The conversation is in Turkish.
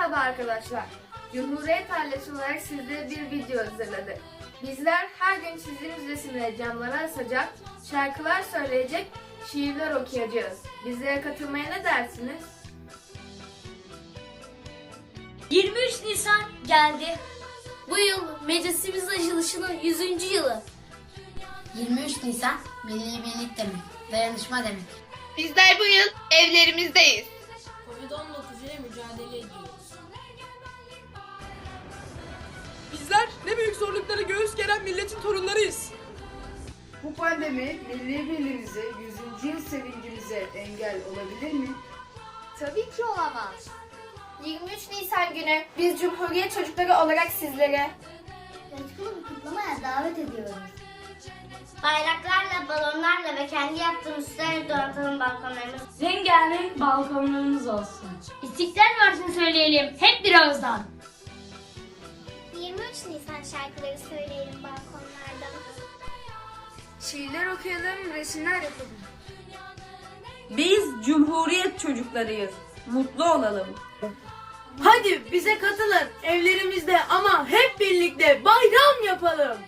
Merhaba arkadaşlar. Cumhuriyet ailesi olarak sizlere bir video hazırladık. Bizler her gün sizin resimleri camlara asacak, şarkılar söyleyecek, şiirler okuyacağız. Bizlere katılmaya ne dersiniz? 23 Nisan geldi. Bu yıl meclisimiz açılışının 100. yılı. 23 Nisan milli birlik demek, dayanışma demek. Bizler bu yıl evlerimizdeyiz. Geren milletin torunlarıyız. Bu pandemi milli birliğimize, 100. yıl sevincimize engel olabilir mi? Tabii ki olamaz. 23 Nisan günü biz Cumhuriyet çocukları olarak sizlere Coşkulu bir kutlamaya davet ediyoruz. Bayraklarla, balonlarla ve kendi yaptığımız süslerle donatalım balkonlarımız. Rengarenk balkonlarımız olsun. İstiklal Marşı'nı söyleyelim hep bir ağızdan. Lütfen şarkıları söyleyelim balkonlardan. Şiirler okuyalım, resimler yapalım. Biz Cumhuriyet çocuklarıyız. Mutlu olalım. Hadi bize katılın evlerimizde ama hep birlikte bayram yapalım.